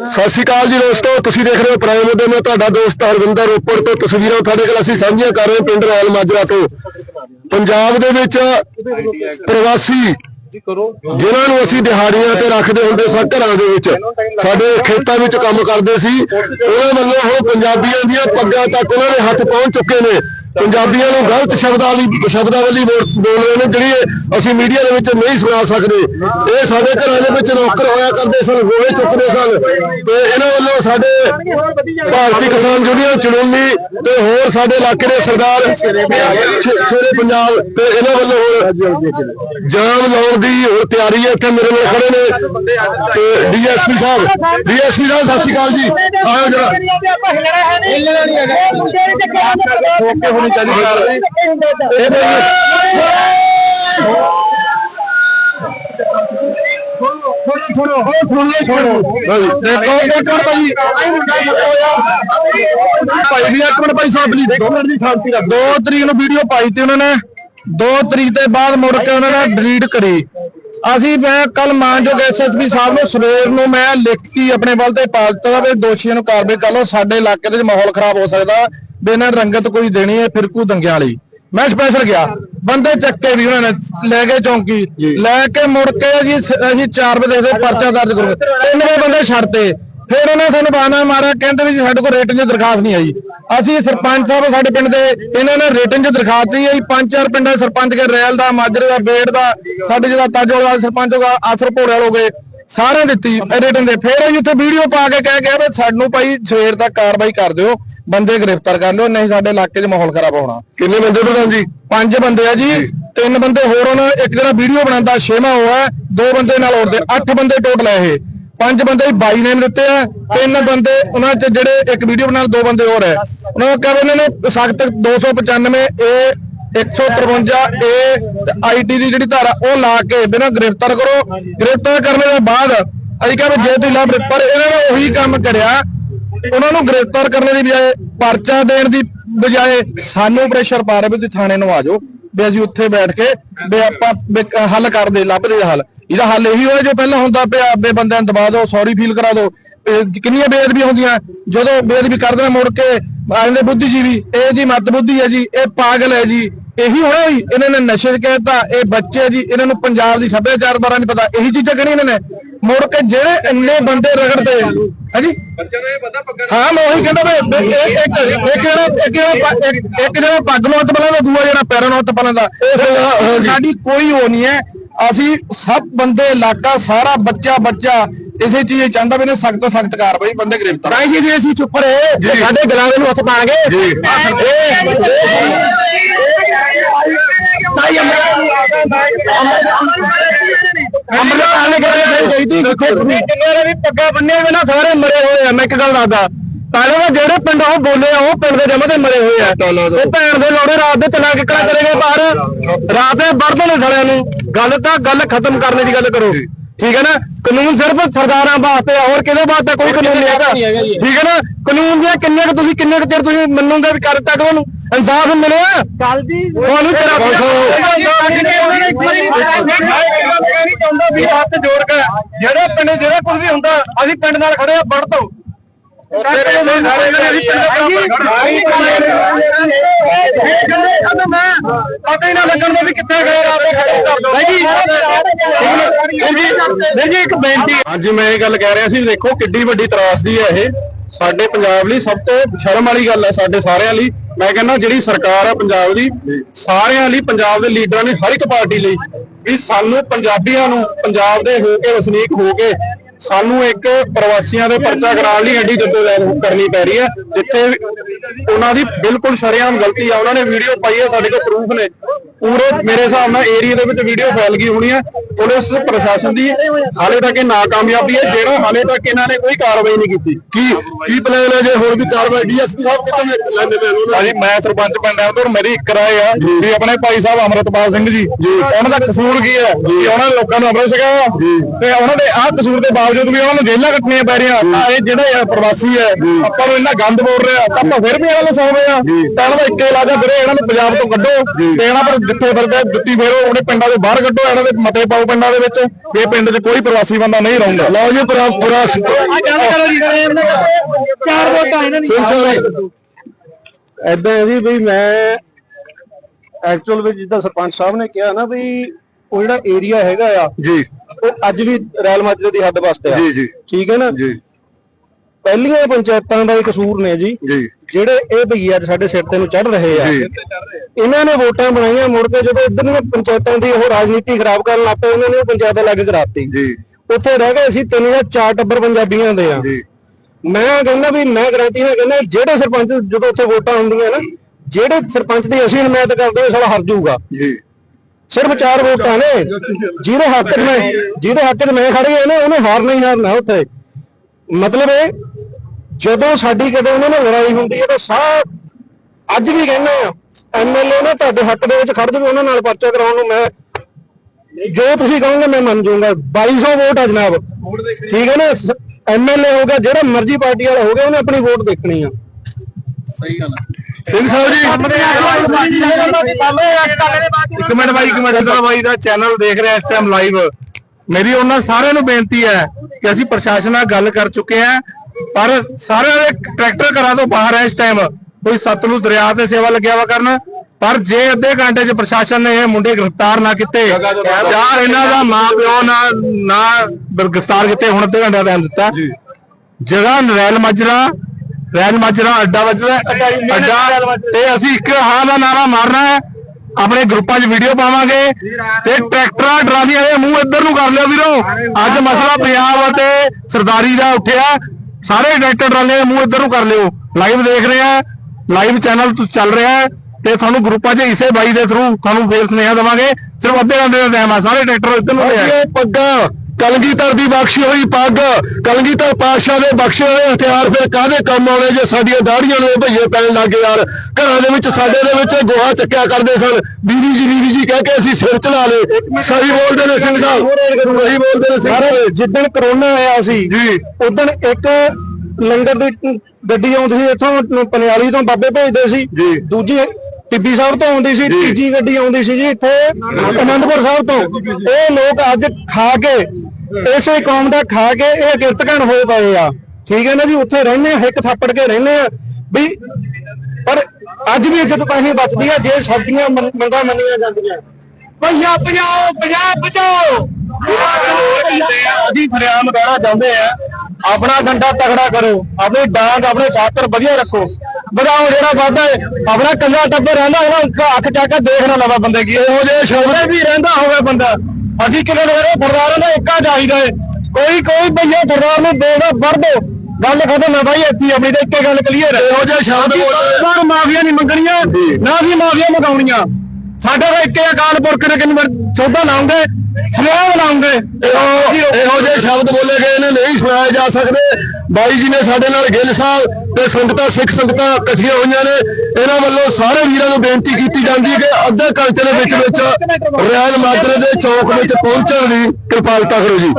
ਸਤਿ ਸ਼੍ਰੀ ਅਕਾਲ ਜੀ ਦੋਸਤੋ, ਤੁਸੀਂ ਦੇਖ ਰਹੇ ਹੋ ਪ੍ਰਾਈਮ ਮੁੱਦੇ ਮੈਂ ਤੁਹਾਡਾ ਦੋਸਤ ਹਰਵਿੰਦਰ ਰੋਪੜ ਤੋਂ। ਤਸਵੀਰਾਂ ਤੁਹਾਡੇ ਕੋਲ ਅਸੀਂ ਸਾਂਝੀਆਂ ਕਰ ਰਹੇ ਹਾਂ ਪਿੰਡ ਰੈਲ ਮਾਜਰਾ ਤੋਂ। ਪੰਜਾਬ ਦੇ ਵਿੱਚ ਪ੍ਰਵਾਸੀ ਜਿਨ੍ਹਾਂ ਨੂੰ ਅਸੀਂ ਦਿਹਾੜੀਆਂ ਤੇ ਰੱਖਦੇ ਹੁੰਦੇ ਸਾਂ ਘਰਾਂ ਦੇ ਵਿੱਚ, ਸਾਡੇ ਖੇਤਾਂ ਵਿੱਚ ਕੰਮ ਕਰਦੇ ਸੀ, ਉਹਨਾਂ ਵੱਲੋਂ ਹੁਣ ਪੰਜਾਬੀਆਂ ਦੀਆਂ ਪੱਗਾਂ ਤੱਕ ਉਹਨਾਂ ਦੇ ਹੱਥ ਪਹੁੰਚ ਚੁੱਕੇ ਨੇ। ਪੰਜਾਬੀਆਂ ਨੂੰ ਗਲਤ ਸ਼ਬਦਾਂ ਵਾਲੀ ਸ਼ਬਦਾਵਲੀ ਬੋਲ ਬੋਲ ਰਹੇ ਨੇ ਜਿਹੜੀ ਅਸੀਂ ਮੀਡੀਆ ਦੇ ਵਿੱਚ ਨਹੀਂ ਸੁਣਾ ਸਕਦੇ। ਇਹ ਸਾਡੇ ਘਰਾਂ ਦੇ ਵਿੱਚ ਨੌਕਰ ਹੋਇਆ ਕਰਦੇ ਸਨ ਗੋਹੇ ਚੁੱਕਦੇ ਸਨ। ਤੇ ਇਹਨਾਂ ਵੱਲੋਂ ਸਾਡੇ ਭਾਰਤੀ ਕਿਸਾਨ ਯੂਨੀਅਨ ਚੜੂਨੀ ਤੇ ਹੋਰ ਸਾਡੇ ਇਲਾਕੇ ਦੇ ਸਰਦਾਰ ਸ਼ੇਰੇ ਪੰਜਾਬ ਤੇ ਇਹਨਾਂ ਵੱਲੋਂ ਹੋਰ ਜਾਮ ਲਾਉਣ ਦੀ ਹੋਰ ਤਿਆਰੀ ਹੈ। ਇੱਥੇ ਮੇਰੇ ਨਾਲ ਖੜੇ ਨੇ ਤੇ ਡੀਐਸਪੀ ਸਾਹਿਬ। ਡੀਐਸਪੀ ਸਾਹਿਬ ਸਤਿ ਸ਼੍ਰੀ ਅਕਾਲ ਜੀ। ਆਓ ਜਰਾ। ਹੋਣੀ ਚਾਹੀਦੀ ਕਾਰਵਾਈ। ਇਹ ਥੋੜੋ ਹੋ ਥੋੜੋ ਥੋੜੋ ਦੇਖੋ ਇੱਕ ਮਿੰਟ ਭਾਈ। ਭਾਈ ਵੀ ਇੱਕ ਮਿੰਟ ਭਾਈ ਸਾਹਿਬ ਪਲੀਜ਼ ਦੋ ਮਿੰਟ ਦੀ ਸ਼ਾਂਤੀ ਰੱਖ। ਦੋ ਤਰੀਕ ਨੂੰ ਵੀਡੀਓ ਪਾਈ ਤੇ ਉਹਨਾਂ ਨੇ। 2 ਤਰੀਕ ਤੇ ਬਾਅਦ ਮੁੜ ਕੇ ਉਹਨਾਂ ਨੇ ਡਿਲੀਟ ਕਰੀ। ਅਸੀਂ ਮੈਂ ਕੱਲ ਮਾਨਯੋਗ ਐਸਐਸਪੀ ਸਾਹਿਬ ਨੂੰ ਸਵੇਰ ਨੂੰ ਮੈਂ ਲਿਖਤੀ ਆਪਣੇ ਵੱਲ ਤੇ ਪਾ ਦਿੱਤਾ ਵੀ ਦੋਸ਼ੀਆਂ ਨੂੰ ਕਾਰਵਾਈ ਕਰ ਲਓ। ਸਾਡੇ ਇਲਾਕੇ ਦੇ ਵਿੱਚ ਮਾਹੌਲ ਖਰਾਬ ਹੋ ਸਕਦਾ। ਵੀ ਇਹਨਾਂ ਨੇ ਰੰਗਤ ਕੋਈ ਦੇਣੀ ਹੈ ਫਿਰਕੂ ਦੰਗਿਆਂ ਵਾਲੀ। ਮੈਂ ਸਪੈਸ਼ਲ ਗਿਆ। ਬੰਦੇ ਚੱਕੇ ਵੀ ਉਹਨਾਂ ਨੇ ਲੈ ਕੇ ਚੌਂਕੀ। ਲੈ ਕੇ ਮੁੜ ਕੇ ਜੀ ਅਸੀਂ 4 ਵਜੇ ਦੇ ਪਰਚਾ ਦਰਜ ਕਰੋ ਤਿੰਨ ਵਜੇ ਬੰਦੇ ਛੱਡਤੇ। ਫਿਰ ਉਹਨੇ ਸਾਨੂੰ ਬਾਨਾ ਮਾਰਿਆ ਕਹਿੰਦੇ ਵੀ ਸਾਡੇ ਕੋਲ ਰੇਟਿੰਗ ਦੀ ਦਰਖਾਸਤ ਨਹੀਂ ਆਈ। ਅਸੀਂ ਸਰਪੰਚ ਸਾਹਿਬ ਸਾਡੇ ਪਿੰਡ ਦੇ ਇਹਨਾਂ ਨੇ ਰੇਟਿੰਗ ਦੀ ਦਰਖਾਸਤ ਹੀ ਆਈ। ਪੰਜ ਚਾਰ ਪਿੰਡਾਂ ਦੇ ਸਰਪੰਚ ਕੇ ਰੈਲ ਦਾ ਮਾਜਰੇ ਦਾ ਬੇੜ ਦਾ ਸਾਡੇ ਜਿਹੜਾ ਤਾਜੋਲ ਦਾ ਸਰਪੰਚ ਹੋਗਾ ਆਸਰ ਭੋੜਿਆਲ ਹੋ ਗਏ। ਸਾਰਿਆਂ ਦਿੱਤੀ ਰੇਟਿੰਗ ਦੇ ਫਿਰ ਅਸੀਂ ਉੱਥੇ ਵੀਡੀਓ ਪਾ ਕੇ ਕਹਿ ਗਿਆ ਵੀ ਸਾਨੂੰ ਭਾਈ ਸਵੇਰ ਤੱਕ ਕਾਰਵਾਈ ਕਰ ਦਿਓ ਬੰਦੇ ਗ੍ਰਿਫਤਾਰ ਕਰ ਲਿਓ ਨਹੀਂ ਸਾਡੇ ਇਲਾਕੇ 'ਚ ਮਾਹੌਲ ਖਰਾਬ ਹੋਣਾ। ਕਿੰਨੇ ਬੰਦੇ ਪ੍ਰਧਾਨ ਜੀ? ਪੰਜ ਬੰਦੇ ਆ ਜੀ ਤਿੰਨ ਬੰਦੇ ਹੋਰ ਉਹਨਾਂ ਇੱਕ ਜਿਹੜਾ ਵੀਡੀਓ ਬਣਾਉਂਦਾ ਛੇਵਾਂ ਹੋਇਆ ਦੋ ਬੰਦੇ ਨਾਲ ਹੋਰ ਦੇ ਅੱਠ ਬੰਦੇ ਟੋਟਲ ਆ ਇਹ। ਪੰਜ ਬੰਦੇ ਹੀ ਬਾਈ ਨੇਮ ਦਿੱਤੇ ਆ ਤਿੰਨ ਬੰਦੇ ਉਹਨਾਂ ਚ ਜਿਹੜੇ ਇੱਕ ਵੀਡੀਓ ਬਣਾਉਣ ਦੋ ਬੰਦੇ ਹੋਰ ਹੈ। ਉਹਨਾਂ ਨੂੰ ਕਹਿੰਦੇ ਨੇ ਸਖਤ 295 ਏ 153 ਏ ਤੇ ਆਈਟੀ ਦੀ ਜਿਹੜੀ ਧਾਰਾ, ਉਹ ਲਾ ਕੇ ਬਿਨਾਂ ਗ੍ਰਿਫਤਾਰ ਕਰੋ। ਗ੍ਰਿਫਤਾਰ ਕਰਨ ਦੇ ਬਾਅਦ ਅਸੀਂ ਕਹਿੰਦੇ ਜੇ ਤੁਸੀਂ ਲਾ ਪਰ ਇਹਨਾਂ ਨੇ ਉਹੀ ਕੰਮ ਕਰਿਆ। ਉਹਨਾਂ ਨੂੰ ਗ੍ਰਿਫਤਾਰ ਕਰਨ ਦੀ ਬਜਾਏ ਪਰਚਾ ਦੇਣ ਦੀ ਬਜਾਏ ਸਾਨੂੰ ਪ੍ਰੈਸ਼ਰ ਪਾ ਰਹੇ ਵੀ ਤੁਸੀਂ ਥਾਣੇ ਨੂੰ ਆ ਜਾਓ, ਵੀ ਅਸੀਂ ਉੱਥੇ ਬੈਠ ਕੇ ਵੀ ਆਪਾਂ ਵੀ ਹੱਲ ਕਰਦੇ, ਲੱਭਦੇ ਹੱਲ। ਇਹਦਾ ਹੱਲ ਇਹੀ ਹੋਇਆ ਜੋ ਪਹਿਲਾਂ ਹੁੰਦਾ ਪਿਆ ਬੇ ਬੰਦਿਆਂ ਨੂੰ ਦਬਾ ਦਿਓ ਸੌਰੀ ਫੀਲ ਕਰਾ ਦਿਓ। ਕਿੰਨੀਆਂ ਬੇਅਦਬੀ ਹੁੰਦੀਆਂ, ਜਦੋਂ ਬੇਅਦਬੀ ਕਰਦੇ ਨੇ ਮੁੜ ਕੇ ਆ ਜਾਂਦੇ ਬੁੱਧੀਜੀਵੀ ਇਹ ਜੀ ਮਤ ਬੁੱਧੀ ਹੈ ਜੀ ਇਹ ਪਾਗਲ ਹੈ ਜੀ ਇਹੀ ਹੋਣਾ ਜੀ ਇਹਨਾਂ ਨੇ ਨਸ਼ੇ ਕਹਿਤਾ ਇਹ ਬੱਚੇ ਜੀ ਇਹਨਾਂ ਨੂੰ ਪੰਜਾਬ ਦੀ ਸੱਭਿਆਚਾਰ ਬਾਰੇ ਨਹੀਂ ਪਤਾ ਇਹੀ ਚੀਜ਼ਾਂ ਕਹਣੀਆਂ ਇਹਨਾਂ ਨੇ? ਮੁੜ ਕੇ ਜਿਹੜੇ ਇੰਨੇ ਬੰਦੇ ਰਗੜਦੇ ਹਾਂਜੀ? ਹਾਂ ਮੈਂ ਉਹੀ ਕਹਿੰਦਾ ਵੀ ਇਹ ਇੱਕ ਇੱਕ ਜਿਹੜਾ ਇੱਕ ਜਿਹੜਾ ਇੱਕ ਜਿਹੜਾ ਪੱਗ ਨੂੰ ਹੱਥ ਪਾਉਂਦਾ ਦੂਆ ਜਿਹੜਾ ਪੈਰਾਂ ਨੂੰ ਹੱਥ ਪਾਉਂਦਾ ਹਾਂਜੀ। ਸਾਡੀ ਕੋਈ ਉਹ ਨਹੀਂ ਹੈ ਅਸੀਂ ਸਭ ਬੰਦੇ ਇਲਾਕਾ ਸਾਰਾ ਬੱਚਾ ਬੱਚਾ ਇਸੇ ਚੀਜ਼ ਇਹ ਚਾਹੁੰਦਾ ਵੀ ਨੇ ਸਖਤ ਤੋਂ ਸਖਤ ਕਾਰਵਾਈ ਬੰਦੇ ਗ੍ਰਿਫਤਾਰ ਭਾਈ ਜੀ ਅਸੀਂ ਚੁੱਪ ਰਹੇ ਤੇ ਸਾਡੇ ਗਲਾਂ ਨੂੰ ਹੱਥ ਪਾਣਗੇ ਜੀ। ਅੰਮ੍ਰਿਤਪਾਲ ਨੇ ਕਹਿੰਦੇ ਗਈ ਸੀ ਕਿੱਥੇ ਕਿੰਨੇ ਵੀ ਪੱਗਾ ਬੰਨੇ ਹੋਏ ਨਾ ਸਾਰੇ ਮਰੇ ਹੋਏ ਆ। ਮੈਂ ਇੱਕ ਗੱਲ ਦੱਸਦਾ ਪਹਿਲਾਂ ਤਾਂ ਜਿਹੜੇ ਪਿੰਡ ਉਹ ਬੋਲੇ ਆ ਉਹ ਪਿੰਡ ਦੇ ਜਮਾ ਤੇ ਮਰੇ ਹੋਏ ਆ। ਉਹ ਭੈਣ ਦੇ ਲੋੜੇ ਰਾਤ ਦੇ ਤਲਾ ਕਿਕੜਾ ਕਰੇਗੇ ਬਾਹਰ। ਰਾਤ ਦੇ ਵਰਦੇ ਨੇ ਸਾਲਿਆਂ ਨੂੰ। ਗੱਲ ਤਾਂ ਗੱਲ ਖਤਮ ਕਰਨੇ ਦੀ ਗੱਲ ਕਰੋ। ਠੀਕ ਹੈ ਨਾ? ਕਾਨੂੰਨ ਸਿਰਫ ਸਰਦਾਰਾਂ ਵਾਸਤੇ ਆ ਹੋਰ ਕਿਹਦੇ ਵਾਸਤੇ ਕੋਈ ਕਾਨੂੰਨ ਨਹੀਂ ਹੈਗਾ? ਠੀਕ ਹੈ ਨਾ? ਕਾਨੂੰਨ ਦੀਆਂ ਕਿੰਨੇ ਕੁ ਤੁਸੀਂ ਕਿੰਨੇ ਕੁ ਚਿਰ ਤੁਸੀਂ ਮੰਨੋਗੇ ਵੀ ਕਰ ਤੱਕ ਤੁਹਾਨੂੰ ਇਨਸਾਫ ਮਿਲਿਆ? ਕੱਲ ਦੀ ਤੁਹਾਨੂੰ ਤੇਰਾ ਵੀ ਹੱਥ ਜੋੜ ਕੇ ਜਿਹੜੇ ਪਿੰਡ ਜਿਹੜਾ ਕੁਝ ਵੀ ਹੁੰਦਾ ਅਸੀਂ ਪਿੰਡ ਨਾਲ ਖੜੇ ਆ ਵੜ ਤੋਂ ਪਤਾ ਹੀ ਨਾ ਲੱਗਣ ਦਾ ਵੀ ਕਿੱਥੇ ਗਏ ਰਾਤ ਦੇ ਖੜੇ ਕਰ ਦੋ ਜੀ ਜੀ ਇੱਕ ਬੇਨਤੀ ਹਾਂਜੀ ਮੈਂ ਇਹ ਗੱਲ ਕਹਿ ਰਿਹਾ ਸੀ ਦੇਖੋ ਕਿੱਡੀ ਵੱਡੀ ਤਰਾਸਦੀ ਹੈ ਇਹ। ਸਾਡੇ ਪੰਜਾਬ ਲਈ ਸਭ ਤੋਂ ਸ਼ਰਮ ਵਾਲੀ ਗੱਲ ਹੈ ਸਾਡੇ ਸਾਰਿਆਂ ਲਈ। ਮੈਂ ਕਹਿੰਦਾ ਜਿਹੜੀ ਸਰਕਾਰ ਹੈ ਪੰਜਾਬ ਦੀ ਸਾਰਿਆਂ ਲਈ ਪੰਜਾਬ ਦੇ ਲੀਡਰਾਂ ਨੇ ਹਰ ਇੱਕ ਪਾਰਟੀ ਲਈ ਵੀ ਸਾਨੂੰ ਪੰਜਾਬੀਆਂ ਨੂੰ ਪੰਜਾਬ ਦੇ ਹੋ ਕੇ ਵਸਨੀਕ ਹੋ ਕੇ ਸਾਨੂੰ ਇੱਕ ਪ੍ਰਵਾਸੀਆਂ ਦੇ ਪਰਚਾ ਕਰਾਉਣ ਲਈ ਐਡੀ ਜਦੋਜਹਿਦ ਕਰਨੀ ਪੈ ਰਹੀ ਹੈ, ਜਿੱਥੇ ਉਹਨਾਂ ਦੀ ਬਿਲਕੁਲ ਸ਼ਰੇਆਮ ਗਲਤੀ ਆ, ਉਹਨਾਂ ਨੇ ਵੀਡੀਓ ਪਾਈ ਹੈ, ਸਾਡੇ ਕੋਲ ਪ੍ਰੂਫ ਨੇ। ਪੂਰੇ ਮੇਰੇ ਹਿਸਾਬ ਨਾਲ ਏਰੀਆ ਦੇ ਵਿੱਚ ਵੀਡੀਓ ਫੈਲ ਗਈ ਹੋਣੀ ਹੈ ਪੁਲਿਸ ਪ੍ਰਸ਼ਾਸਨ ਦੀ ਹਾਲੇ ਤੱਕ ਇਹ ਨਾਕਾਮਯਾਬੀ ਹੈ ਜਿਹੜਾ ਹਾਲੇ ਤੱਕ ਇਹਨਾਂ ਨੇ ਕੋਈ ਕਾਰਵਾਈ ਨਹੀਂ ਕੀਤੀ। ਕੀ ਕੀ ਪਲਾਨ ਹੈ ਜੇ ਹੋਰ ਵੀ ਕਾਰਵਾਈ ਡੀਐਸਪੀ ਸਾਹਿਬ ਕਿੱਥੇ ਲੈਂਦੇ ਪਏ ਉਹਨਾਂ ਭਾਜੀ ਮੈਂ ਸਰਪੰਚ ਪਿੰਡ ਆ ਤੋਂ ਮੇਰੀ ਇੱਕ ਰਾਏ ਆ ਵੀ ਆਪਣੇ ਭਾਈ ਸਾਹਿਬ ਅਮਰਤਪਾਲ ਸਿੰਘ ਜੀ ਉਹਨਾਂ ਦਾ ਕਸੂਰ ਕੀ ਹੈ? ਕਿ ਉਹਨਾਂ ਨੇ ਲੋਕਾਂ ਨੂੰ ਅੰਮ੍ਰਿਤ ਛਕਾਇਆ ਤੇ ਉਹਨਾਂ ਦੇ ਆਹ ਕਸੂਰ ਦੇ ਬਾਵਜੂਦ ਵੀ ਉਹਨਾਂ ਨੂੰ ਜੇਲ੍ਹਾਂ ਕੱਟਣੀਆਂ ਪੈ ਰਹੀਆਂ। ਤਾਂ ਇਹ ਜਿਹੜੇ ਪ੍ਰਵਾਸੀ ਹੈ ਆਪਾਂ ਨੂੰ ਇੰਨਾ ਗੰਦ ਬੋਲ ਰਿਹਾ। ਤਾਂ ਆਪਾਂ ਫਿਰ ਵੀ ਇਹਨਾਂ ਨੂੰ ਸੌਂ ਰਹੇ ਆ। ਤਾਂ ਇਹਨਾਂ ਦਾ ਇੱਕੇ ਇਲਾਜ ਆ ਵੀਰੇ ਇਹਨਾਂ ਨੂੰ ਪੰਜਾਬ ਤੋਂ ਕੱਢੋ। ਤੇ ਇਹਨਾਂ ਪਰ ਜਿੱਥੇ ਫਿਰਦਾ ਜੁੱਤੀ ਫੇਰੋ ਉਹਨੇ ਪਿੰਡਾਂ ਤੋਂ ਬਾਹਰ ਕੱਢੋ ਇਹਨਾਂ ਦੇ ਮਤੇ ਪਾਓ ਪਿੰਡਾਂ ਦੇ ਵਿੱਚ। ਇਹ ਪਿੰਡ 'ਚ ਕੋਈ ਪ੍ਰਵਾਸੀ ਬੰਦਾ ਨਹੀਂ ਰਹੂੰਗਾ। ਲਓ ਜੀ ਪੁਰਾ ਪੁਰਾ ਚਾਰ ਵੋਟਾਂ ਇਹਨਾਂ ਐਦਾਂ ਹੈ ਜੀ ਵੀ ਮੈਂ ਐਕਚੁਅਲ ਵਿੱਚ ਜਿੱਦਾਂ ਸਰਪੰਚ ਸਾਹਿਬ ਨੇ ਕਿਹਾ ਨਾ ਵੀ ਉਹ ਜਿਹੜਾ ਏਰੀਆ ਹੈਗਾ ਆ ਜੀ। ਉਹ ਅੱਜ ਵੀ ਰੈਲ ਮਾਜਰੇ ਦੀ ਹੱਦ ਵਾਸਤੇ ਆ। ਜੀ ਜੀ। ਠੀਕ ਹੈ ਨਾ? ਜੀ। ਪਹਿਲੀਆਂ ਪੰਚਾਇਤਾਂ ਦਾ ਹੀ ਕਸੂਰ ਨੇ ਜੀ। ਜਿਹੜੇ ਇਹ ਭਈਏ ਅੱਜ ਸਾਡੇ ਸਿਰ ਤੇ ਨੂੰ ਚੜ ਰਹੇ ਆ। ਇਹਨਾਂ ਨੇ ਵੋਟਾਂ ਬਣਾਈਆਂ ਮੁੜ ਕੇ ਜਦੋਂ ਇੱਧਰ ਦੀਆਂ ਪੰਚਾਇਤਾਂ ਦੀ ਉਹ ਰਾਜਨੀਤੀ ਖਰਾਬ ਕਰਨ ਲੱਗ ਪਏ ਉਹਨਾਂ ਨੇ ਪੰਚਾਇਤ ਅਲੱਗ ਕਰਾਤੀ। ਜੀ। ਉੱਥੇ ਰਹਿ ਗਏ ਸੀ ਤਿੰਨ ਜਾਂ ਚਾਰ ਟੱਬਰ ਪੰਜਾਬੀਆਂ ਦੇ ਆ। ਮੈਂ ਕਹਿੰਦਾ ਵੀ ਮੈਂ ਗਾਰੰਟੀ ਨਾਲ ਕਹਿੰਦਾ ਜਿਹੜੇ ਸਰਪੰਚ ਜਦੋਂ ਉੱਥੇ ਵੋਟਾਂ ਹੁੰਦੀਆਂ ਨਾ ਜਿਹੜੇ ਸਰਪੰਚ ਦੀ ਅਸੀਂ ਹਮਾਇਤ ਕਰਦੇ ਹਾਂ ਸਾਲਾ ਹਾਰ ਜਾਊਗਾ। ਜੀ। ਸਿਰਫ ਚਾਰ ਵੋਟਾਂ ਨੇ। ਜਿਹਦੇ ਹੱਕ 'ਚ ਮੈਂ ਜਿਹਦੇ ਹੱਕ 'ਚ ਮੈਂ ਖੜੀ ਹਾਂ ਨਾ ਉਹਨੇ ਹਾਰਨਾ ਹੀ ਹਾਰਨਾ ਉੱਥੇ। ਮਤਲਬ ਇਹ ਜਦੋਂ ਸਾਡੀ ਕਦੇ ਉਹਨਾਂ ਨਾਲ ਲੜਾਈ ਹੁੰਦੀ ਹੈ ਤਾਂ ਸਾਹ ਅੱਜ ਵੀ ਕਹਿੰਦੇ ਆ ਐਮਐਲਏ ਨੇ ਤੁਹਾਡੇ ਹੱਕ ਦੇ ਵਿੱਚ ਖੜ ਜਾਵੇ ਉਹਨਾਂ ਨਾਲ ਪਰਚਾ ਕਰਾਉਣ ਨੂੰ ਮੈਂ ਜੋ ਤੁਸੀਂ ਕਹੋਗੇ ਮੈਂ ਮੰਨ ਜਾਊਂਗਾ। 2200 ਵੋਟ ਆ ਜਨਾਬ। ਠੀਕ ਹੈ ਨਾ? ਐਮਐਲਏ ਹੋ ਗਿਆ ਜਿਹੜਾ ਮਰਜ਼ੀ ਪਾਰਟੀ ਵਾਲਾ ਹੋ ਗਿਆ ਉਹਨੇ ਆਪਣੀ ਵੋਟ ਦੇਖਣੀ ਆ। ਸਿੰਘ ਸਾਹਿਬ ਜੀ ਇੱਕ ਮਿੰਟ ਬਾਈ ਇੱਕ ਮਿੰਟ। ਇਧਰ ਬਾਈ ਦਾ ਚੈਨਲ ਦੇਖ ਰਿਹਾ ਇਸ ਟਾਈਮ ਲਾਈਵ ਮੇਰੀ ਉਹਨਾਂ ਸਾਰਿਆਂ ਨੂੰ ਬੇਨਤੀ ਹੈ ਕਿ ਅਸੀਂ ਪ੍ਰਸ਼ਾਸਨ ਨਾਲ ਗੱਲ ਕਰ ਚੁੱਕੇ ਹਾਂ। ਪਰ ਸਾਰਿਆਂ ਦੇ ਟਰੈਕਟਰ ਘਰਾਂ ਤੋਂ ਬਾਹਰ ਹੈ ਇਸ ਟਾਈਮ ਕੋਈ ਸਤਲੁਜ ਦਰਿਆ ਤੇ ਸੇਵਾ ਲੱਗਿਆ ਵਾ ਕਰਨ। ਪਰ ਜੇ ਅੱਧੇ ਘੰਟੇ 'ਚ ਪ੍ਰਸ਼ਾਸਨ ਨੇ ਇਹ ਮੁੰਡੇ ਗ੍ਰਿਫਤਾਰ ਨਾ ਕੀਤੇ ਜਾਂ ਇਹਨਾਂ ਦਾ ਮਾਂ ਪਿਓ ਨਾ ਨਾ ਗ੍ਰਿਫਤਾਰ ਕੀਤੇ ਹੁਣ ਅੱਧੇ ਘੰਟੇ ਦਾ ਟਾਈਮ ਦਿੱਤਾ। ਜਗ੍ਹਾ ਰੈਲ ਮਾਜਰਾ ਰੈਲ ਮਾਜਰਾ ਅੱਡਾ ਵੱਜਦਾ। ਅੱਡਾ ਤੇ ਅਸੀਂ ਇੱਕ ਹਾਂ ਦਾ ਨਾਰਾ ਮਾਰਨਾ ਹੈ। ਆਪਣੇ ਗਰੁੱਪਾਂ 'ਚ ਵੀਡੀਓ ਪਾਵਾਂਗੇ। ਤੇ ਟਰੈਕਟਰਾਂ ਟਰਾਲੀਆਂ ਦੇ ਮੂੰਹ ਇੱਧਰ ਨੂੰ ਕਰ ਲਿਓ ਵੀਰੋ। ਅੱਜ ਮਸਲਾ ਪੰਜਾਬ ਅਤੇ ਸਰਦਾਰੀ ਦਾ ਉੱਠਿਆ। ਸਾਰੇ ਟਰੈਕਟਰ ਟਰਾਲੀਆਂ ਦੇ ਮੂੰਹ ਇੱਧਰ ਨੂੰ ਕਰ ਲਿਓ। ਲਾਈਵ ਦੇਖ ਰਹੇ ਆ ਲਾਈਵ ਚੈਨਲ ਚੱਲ ਰਿਹਾ ਹੈ ਤੇ ਤੁਹਾਨੂੰ ਗਰੁੱਪਾਂ 'ਚ ਇਸੇ ਬਾਈ ਦੇ ਥਰੂ ਤੁਹਾਨੂੰ ਫੇਰ ਸੁਨੇਹਾ ਦੇਵਾਂਗੇ। ਸਿਰਫ ਅੱਧੇ ਘੰਟੇ ਦਾ ਟਾਈਮ ਆ, ਸਾਰੇ ਟਰੈਕਟਰ ਇੱਧਰ ਨੂੰ ਲਿਆ ਇਹ ਕਲਗੀਧਰ ਦੀ ਬਖਸ਼ੀ ਹੋਈ ਪੱਗ। ਕਲਗੀਧਰ ਪਾਤਸ਼ਾਹ ਦੇ ਬਖਸ਼ੇ ਹੋਏ ਹਥਿਆਰ ਫਿਰ ਕਾਹਦੇ ਕੰਮ ਆਉਣੇ ਜੇ ਸਾਡੀਆਂ ਦਾੜੀਆਂ ਨੂੰ ਇਹ ਭਈਏ ਪੈਣ ਲੱਗੇ ਯਾਰ। ਘਰਾਂ ਦੇ ਵਿੱਚ, ਸਾਡੇ ਦੇ ਵਿੱਚ ਗੋਹਾ ਚੱਕਿਆ ਕਰਦੇ ਸਨ। ਬੀਬੀ ਜੀ ਬੀਬੀ ਜੀ ਕਹਿ ਕੇ ਅਸੀਂ ਸਿਰ ਚਲਾ ਲਏ। ਸਹੀ ਬੋਲਦੇ ਨੇ ਸਿੰਘ ਸਾਹਿਬ। ਸਹੀ ਬੋਲਦੇ ਨੇ ਸਿੰਘ ਜਿੱਦਣ ਕਰੋਨਾ ਆਇਆ ਸੀ ਜੀ। ਉਦੋਂ ਇੱਕ ਲੰਗਰ ਦੀ ਗੱਡੀ ਆਉਂਦੀ ਸੀ ਇੱਥੋਂ ਪਨਿਆਲੀ ਤੋਂ ਬਾਬੇ ਭੇਜਦੇ ਸੀ। ਜੀ। ਦੂਜੀ ਟਿੱਬੀ ਸਾਹਿਬ ਤੋਂ ਆਉਂਦੀ ਸੀ ਤੀਜੀ ਗੱਡੀ ਆਉਂਦੀ ਸੀ ਜੀ ਇੱਥੇ ਅਨੰਦਪੁਰ ਸਾਹਿਬ ਤੋਂ। ਇਹ ਲੋਕ ਅੱਜ ਖਾ ਕੇ ਇਸੇ ਕੌਮ ਦਾ ਖਾ ਕੇ ਇਹ ਕਿਰਤਕਣ ਹੋਏ ਪਏ ਆ। ਠੀਕ ਹੈ ਨਾ ਜੀ ਉੱਥੇ ਰਹਿੰਦੇ ਆ ਹਿੱਕ ਥਾਪੜ ਕੇ ਰਹਿੰਦੇ ਆ। ਵੀ ਅੱਜ ਵੀ ਇੱਜ਼ਤ ਤਾਂ ਹੀ ਬਚਦੀ ਆ ਜੇ ਸਾਡੀਆਂ ਮੰਗਾਂ ਮੰਨੀਆਂ ਜਾਂਦੀਆਂ। ਭਈਆ ਬਚਾਓ ਪੰਜਾਬ ਬਚਾਓ ਅਸੀਂ ਫਰਿਆਦ ਕਹਿਣਾ ਚਾਹੁੰਦੇ ਆ। ਆਪਣਾ ਡੰਡਾ ਤਗੜਾ ਕਰੋ। ਆਪਣੀ ਡਾਂਗ ਆਪਣੇ ਸਾਕਰ ਵਧੀਆ ਰੱਖੋ। ਵਧਾਓ ਜਿਹੜਾ ਵਾਦਾ ਹੈ ਆਪਣਾ ਕੱਲਾ ਟੱਬਰ ਰਹਿੰਦਾ ਉਹਦਾ ਅੱਖ ਚੱਕ ਕੇ ਦੇਖ ਨਾ ਲਵਾ ਬੰਦੇ ਕੀ। ਇਹੋ ਜਿਹੇ ਸ਼ਬਦ ਵੀ ਰਹਿੰਦਾ ਹੋਵੇ ਬੰਦਾ। ਅਸੀਂ ਕਿਵੇਂ ਕਰੇ ਸਰਦਾਰਾਂ ਦਾ ਇੱਕਾ ਚਾਹੀਦਾ ਹੈ ਕੋਈ ਕੋਈ ਭਈਆ ਸਰਦਾਰ ਨੂੰ ਦੇਗਾ ਵੜ ਦੋ। ਗੱਲ ਖਤਮ ਹੈ ਬਾਈ ਇੱਥੇ ਆਪਣੀ ਤੇ ਇੱਕੇ ਗੱਲ ਕਲੀਅਰ ਹੈ। ਇਹੋ ਜਿਹੇ ਸ਼ਬਦ ਬੋਲਦੇ ਮਾਫੀਆ ਨਹੀਂ ਮੰਗਣੀਆਂ ਨਾ ਅਸੀਂ ਮਾਫੀਆ ਮੰਗਾਉਣੀਆਂ। ਸਾਡੇ ਦਾ ਇੱਕੇ ਅਕਾਲ ਪੁਰਖ ਨੇ ਕਿੰਨੀ ਵਾਰ ਚੌਧਾ ਲਾਉਂਗੇ ਸਲਾਹ ਲਾਉਂਗੇ ਇਹੋ ਇਹੋ ਜਿਹੇ ਸ਼ਬਦ ਬੋਲੇ ਗਏ ਨੇ ਨਹੀਂ ਸੁਣਾਏ ਜਾ ਸਕਦੇ। ਬਾਈ ਜੀ ਨੇ ਸਾਡੇ ਨਾਲ ਗਿੱਲ ਸਾਹਿਬ ਤੇ ਸੰਗਤਾਂ ਸਿੱਖ ਸੰਗਤਾਂ ਇਕੱਠੀਆਂ ਹੋਈਆਂ ਨੇ। ਇਹਨਾਂ ਵੱਲੋਂ ਸਾਰੇ ਵੀਰਾਂ ਨੂੰ ਬੇਨਤੀ ਕੀਤੀ ਜਾਂਦੀ ਹੈ ਕਿ ਅੱਧੇ ਘੰਟੇ ਦੇ ਵਿੱਚ ਵਿੱਚ ਰੈਲ ਮਾਜਰੇ ਦੇ ਚੌਕ ਵਿੱਚ ਪਹੁੰਚਣ ਦੀ ਕਿਰਪਾਲਤਾ ਕਰੋ ਜੀ।